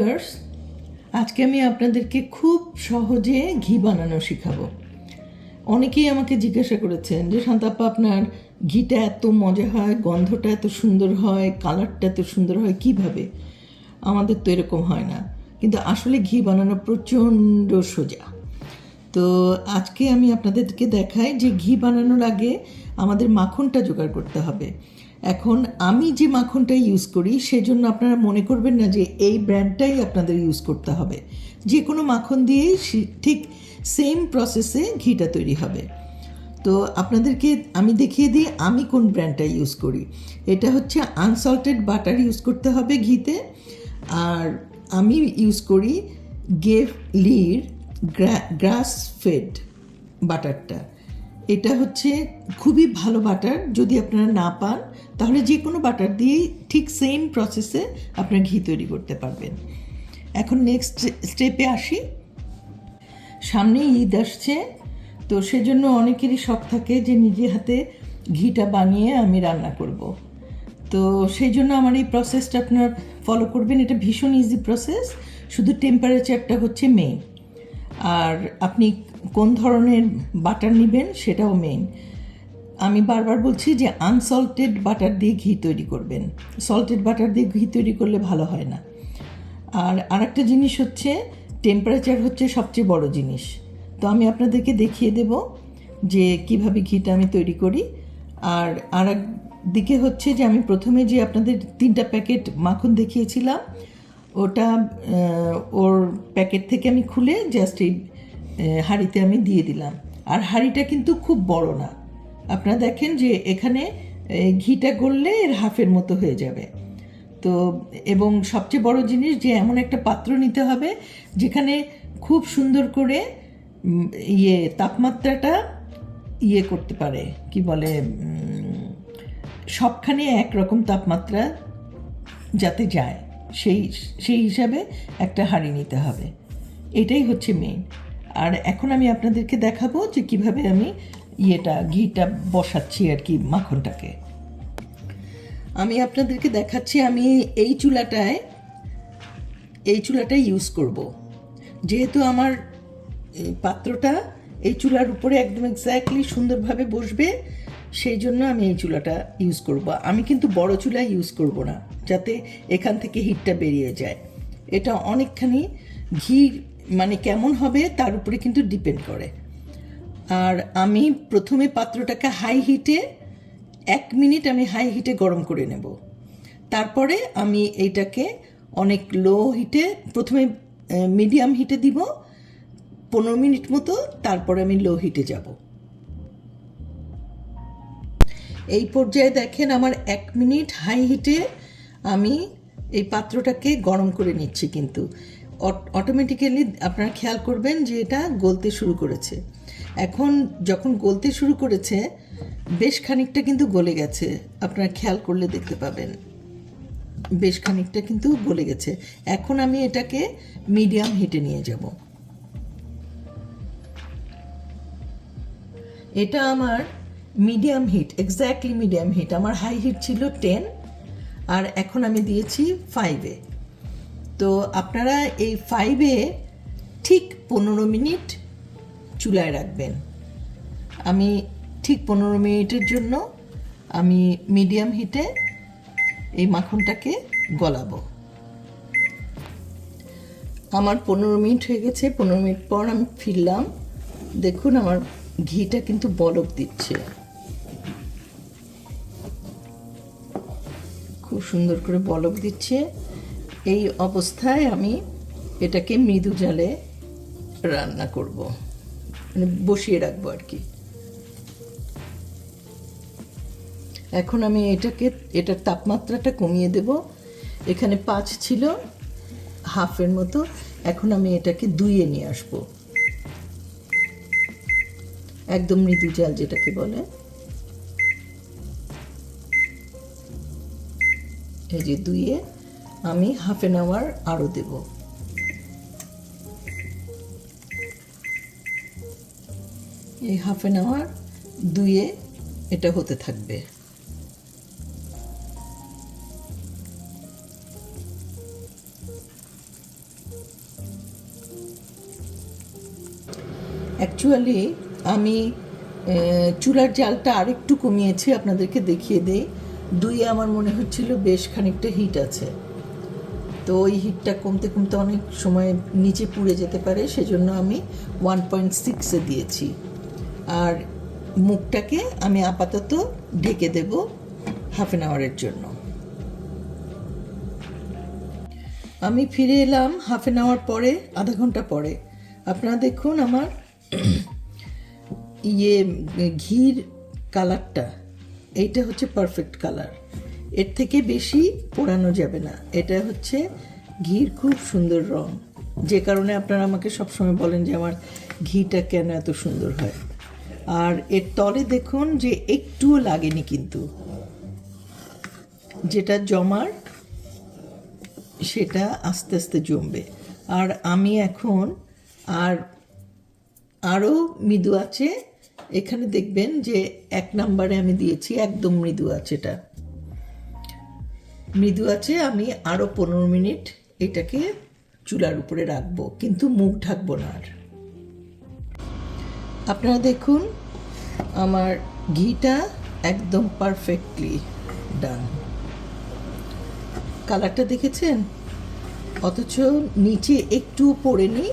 Viewers আজকে আমি আপনাদেরকে খুব সহজে ঘি বানানো শেখাবো। অনেকেই আমাকে জিজ্ঞাসা করেছেন যে, শান্তাপ্পা, আপনার ঘিটা এত মজা হয়, গন্ধটা এত সুন্দর হয়, কালারটা এত সুন্দর হয়, কীভাবে? আমাদের তো এরকম হয় না। কিন্তু আসলে ঘি বানানো প্রচণ্ড সোজা। তো আজকে আমি আপনাদেরকে দেখাই যে ঘি বানানোর আগে আমাদের মাখনটা জোগাড় করতে হবে। এখন আমি যে মাখনটা ইউজ করি, সেজন্য আপনারা মনে করবেন না যে এই ব্র্যান্ডটাই আপনাদের ইউজ করতে হবে। যে কোনো মাখন দিয়েই ঠিক সেম প্রসেসে ঘিটা তৈরি হবে। তো আপনাদেরকে আমি দেখিয়ে দিই আমি কোন ব্র্যান্ডটা ইউজ করি। এটা হচ্ছে আনসল্টেড বাটার ইউজ করতে হবে ঘিতে। আর আমি ইউজ করি গেভ লির গ্রাস ফেড বাটারটা এটা হচ্ছে খুবই ভালো বাটার, যদি আপনারা না পান, তাহলে যে কোনো বাটার দিয়েই ঠিক সেম প্রসেসে আপনার ঘি তৈরি করতে পারবেন। এখন নেক্সট স্টেপে আসি। সামনে ঈদ আসছে, তো সেজন্য অনেকেরই শখ থাকে যে নিজে হাতে ঘিটা বানিয়ে আমি রান্না করব। তো সেই জন্য আমার এই প্রসেসটা আপনার ফলো করবেন। এটা ভীষণ ইজি প্রসেস শুধু টেম্পারেচারটা হচ্ছে মেইন আর আপনি কোন ধরনের বাটার নেবেন সেটাও মেইন আমি বারবার বলছি যে আনসল্টেড বাটার দিয়ে ঘি তৈরি করবেন। সল্টেড বাটার দিয়ে ঘি তৈরি করলে ভালো হয় না। আর আরেকটা জিনিস হচ্ছে টেম্পারেচার হচ্ছে সবচেয়ে বড় জিনিস। তো আমি আপনাদেরকে দেখিয়ে দেব যে কীভাবে ঘিটা আমি তৈরি করি। আর আর দিকে হচ্ছে যে আমি প্রথমে যে আপনাদের তিনটা প্যাকেট মাখন দেখিয়েছিলাম, ওটা ওর প্যাকেট থেকে আমি খুলে জাস্ট এই হাঁড়িতে আমি দিয়ে দিলাম। আর হাঁড়িটা কিন্তু খুব বড় না। আপনারা দেখেন যে এখানে ঘিটা গড়লে এর হাফের মতো হয়ে যাবে। তো, এবং সবচেয়ে বড় জিনিস যে এমন একটা পাত্র নিতে হবে যেখানে খুব সুন্দর করে ইয়ে তাপমাত্রাটা ইয়ে করতে পারে। কি বলে সবখানে একরকম তাপমাত্রা যাতে যায়। সেই সেই হিসাবে একটা হাঁড়ি নিতে হবে। এটাই হচ্ছে মেইন আর এখন আমি আপনাদেরকে দেখাবো যে কীভাবে আমি ইয়েটা, ঘিটা বসাচ্ছি আর কি মাখনটাকে। আমি আপনাদেরকে দেখাচ্ছি, আমি এই চুলাটায়, এই চুলাটাই ইউজ করব। যেহেতু আমার পাত্রটা এই চুলার উপরে একদম এক্স্যাক্টলি সুন্দরভাবে বসবে, সেই জন্য আমি এই চুলাটা ইউজ করব। আমি কিন্তু বড় চুলা ইউজ করব না, যাতে এখান থেকে হিটটা বেরিয়ে যায়। এটা অনেকখানি ঘি মানে কেমন হবে তার উপরে কিন্তু ডিপেন্ড করে। আর আমি প্রথমে পাত্রটাকে হাই হিটে এক মিনিট আমি হাই হিটে গরম করে নেব। তারপরে আমি এইটাকে অনেক লো হিটে প্রথমে মিডিয়াম হিটে দিব। পনেরো মিনিট মতো তারপরে আমি লো হিটে যাব। এই পর্যায়ে দেখেন আমার এক মিনিট হাই হিটে আমি এই পাত্রটাকে গরম করে নিচ্ছি কিন্তু। অটোমেটিক্যালি আপনারা খেয়াল করবেন যে এটা গলতে শুরু করেছে। এখন যখন গলতে শুরু করেছে, বেশ খানিকটা কিন্তু গলে গেছে। আপনারা খেয়াল করলে দেখতে পাবেন। বেশ খানিকটা কিন্তু গলে গেছে। এখন আমি এটাকে মিডিয়াম হিটে নিয়ে যাব। এটা আমার medium heat exactly medium heat আমার হাই হিট ছিল টেন আর এখন আমি দিয়েছি ফাইভে তো আপনারা এই ফাইভে ঠিক পনেরো মিনিট চুলায় রাখবেন। আমি ঠিক পনেরো মিনিটের জন্য আমি মিডিয়াম হিটে এই মাখনটাকে গলাবো। আমার পনেরো মিনিট হয়ে গেছে, পনেরো মিনিট পর আমি ফিরলাম। দেখুন আমার ঘিটা কিন্তু বলক দিচ্ছে। খুব সুন্দর করে বলক দিচ্ছে। এই অবস্থায় আমি এটাকে মৃদু জালে রান্না করব। মানে বসিয়ে রাখব আর কি। এখন আমি এটাকে, এটার তাপমাত্রাটা কমিয়ে দেব। এখানে পাঁচ ছিল হাফের মতো। এখন আমি এটাকে দুইয়ে নিয়ে আসব। একদম মৃদু জাল যেটাকে বলে। এই যে দুইয়ে আমি হাফ অ্যান আওয়ার আরও দেব। এই হাফ অ্যান আওয়ার দুয়ে এটা হতে থাকবে। অ্যাকচুয়ালি আমি চুলার জালটা আরেকটু কমিয়েছি, আপনাদেরকে দেখিয়ে দেই। দুই আমার মনে হচ্ছিল বেশ খানিকটা হিট আছে। তো ওই হিটটা কমতে কমতে অনেক সময় নিচে পুড়ে যেতে পারে, সেজন্য আমি ওয়ান পয়েন্ট সিক্সে দিয়েছি। আর মুখটাকে আমি আপাতত ঢেকে দেব হাফ অ্যান আওয়ারের জন্য। আমি ফিরে এলাম হাফ অ্যান আওয়ার পরে, আধা ঘণ্টা পরে। আপনারা দেখুন আমার ইয়ে ঘির কালারটা এইটা হচ্ছে পারফেক্ট কালার এর থেকে বেশি পোড়ানো যাবে না। এটা হচ্ছে ঘির খুব সুন্দর রং। যে কারণে আপনারা আমাকে সবসময় বলেন যে আমার ঘিটা কেন এত সুন্দর হয়। আর এর তলে দেখুন যে একটুও লাগেনি কিন্তু। যেটা জমার, সেটা আস্তে আস্তে জমবে। আর আমি এখন, আর আরও মৃদু আছে। এখানে দেখবেন যে এক নম্বরে আমি দিয়েছি, একদম মৃদু আছে এটা। মৃদু আছে, আমি আরও পনেরো মিনিট এটাকে চুলার উপরে রাখব, কিন্তু মুখ ঢাকবো না আর। আপনারা দেখুন, আমার ঘিটা একদম পারফেক্টলি ডান কালারটা দেখেছেন? অথচ নিচে একটু পড়েনি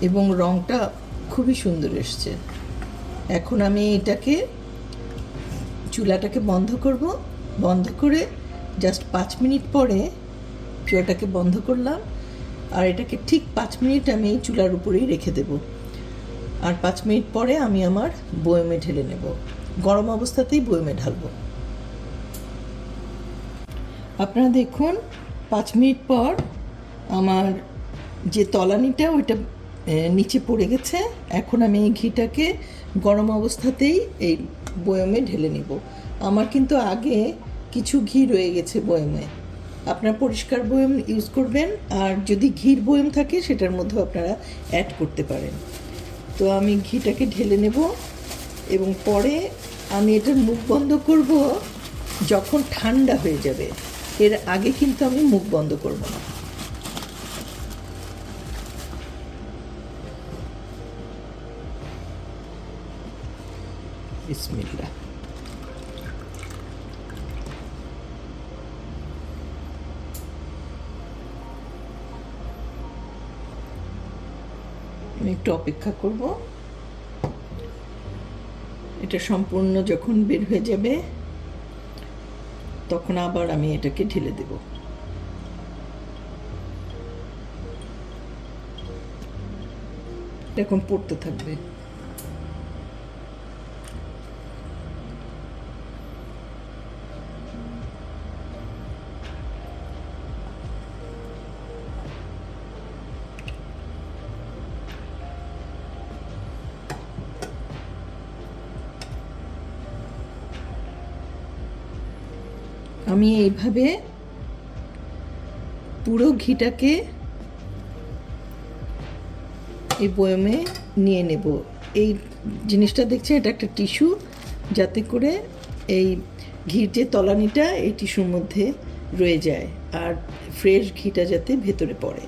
এবং রংটা খুবই সুন্দর এসছে। এখন আমি এটাকে চুলাটাকে বন্ধ করব। বন্ধ করে জাস্ট পাঁচ মিনিট পরে চুলাটাকে বন্ধ করলাম। আর এটাকে ঠিক পাঁচ মিনিট আমি এই চুলার উপরেই রেখে দেব। আর পাঁচ মিনিট পরে আমি আমার বয়মে ঢেলে নেব। গরম অবস্থাতেই বয়মে ঢালবো। আপনারা দেখুন, পাঁচ মিনিট পর আমার যে তলানিটা, ওইটা নিচে পড়ে গেছে। এখন আমি এই ঘিটাকে গরম অবস্থাতেই এই বয়মে ঢেলে নিব। আমার কিন্তু আগে কিছু ঘি রয়ে গেছে বয়মে। আপনার পরিষ্কার বয়ম ইউজ করবেন, আর যদি ঘির বয়ম থাকে, সেটার মধ্যেও আপনারা অ্যাড করতে পারেন। তো আমি ঘিটাকে ঢেলে নেব, এবং পরে আমি এটার মুখ বন্ধ করব, যখন ঠান্ডা হয়ে যাবে। এর আগে কিন্তু আমি মুখ বন্ধ করব না। বিসমিল্লাহ। আমি একটু অপেক্ষা করব। এটা সম্পূর্ণ যখন বের হয়ে যাবে, তখন আবার আমি এটাকে ঢেলে দেব। এরকম পড়তে থাকবে। আমি এইভাবে পুরো ঘিটাকে এই বয়মে নিয়ে নেব। এই জিনিসটা দেখছেন, এটা একটা টিস্যু, যাতে করে এই ঘির যে তলানিটা, এই টিস্যুর মধ্যে রয়ে যায়, আর ফ্রেশ ঘিটা যাতে ভেতরে পড়ে।